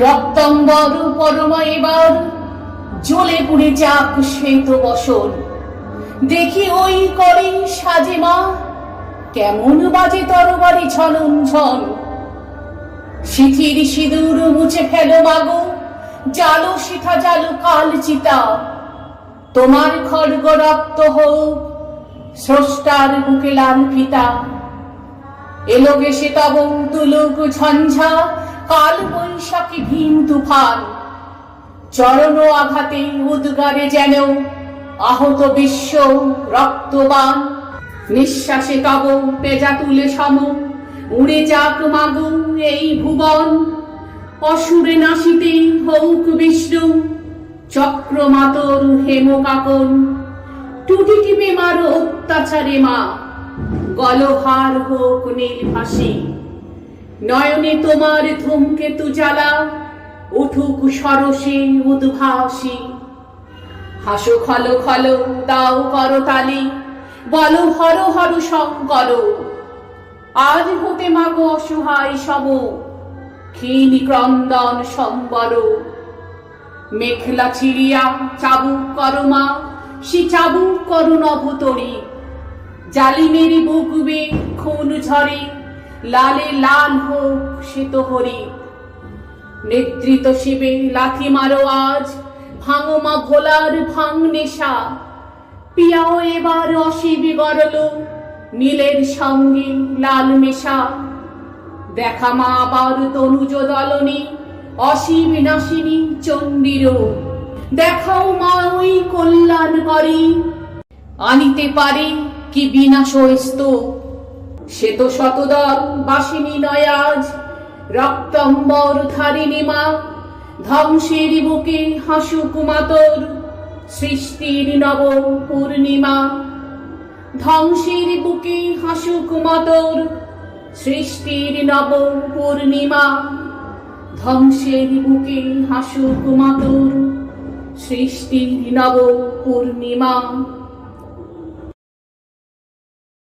রক্তম্বর পরমা এবার জ্বলে পুড়ে যাক শ্বেত বসন। দেখি ওই করে সাজে মা, কেমন বাজে তরবারি ঝনন ঝন শিথির সিঁদুর মুছে ফেলো মাগো জালো শিথা জালো কাল চিতা। তোমার খড়গ রক্ত হোক, স্রষ্টার বুকে লাল ফিতা। এলো গেসে তব তুলুক ঝঞ্ঝা কাল বৈশাখী ভীম তুফান। চরণ আঘাতে উদ্গারে যেন আহত বিশ্ব রক্তবান। নিঃশ্বাসে তব পেজা তুলে সম, উড়ে যাক মাগু এই ভুবন। অসুরে নাসিতে হৌক বিষ্ণু চক্র মাতর হেম কাকন। টুটি টিপে মারো অত্যাচারে মা, গলহার হোক নীল ভাসি নয়নে তোমার ধূমকেতু জ্বালা, উঠুক সরসে উদ্ভাসী। হাসো খলো খলো, দাও করো তালি, বলো হর হর শঙ্কর আজ হতে মাগো অসহায় সম, ক্ষীণ ক্রন্দন সম্বর মেখলা ছিড়িয়া চাবুক করো মা, সে চাবুক করো নভতরী। জালিমের বুকবে খুন ঝরে লালে লাল হোক হরি। নেতৃত্ব শিবে লাথি মারো আজ, ভাঙো মা ভোলার ভাঙ নেশা। পিয়াও এবার অশিবি গরল, নীলের সঙ্গে লাল মেশা। দেখা মা আবার তনুজ দলনী, অসীম নাসিনী চণ্ডীর। দেখাও মা ওই কল্যাণ করি আনিতে পারে কি বিনাশ স্তূপ সে তো শতদল বাসিনী নয় আজ। রক্তম্বর ধারিণী মা, ধ্বংসের বুকে হাসুক মাতর সৃষ্টির নব পূর্ণিমা। ধ্বংসের বুকে হাসুক মাতর সৃষ্টির নব পূর্ণিমা। ধ্বংসের বুকে হাসুক মাতর সৃষ্টির নব পূর্ণিমা।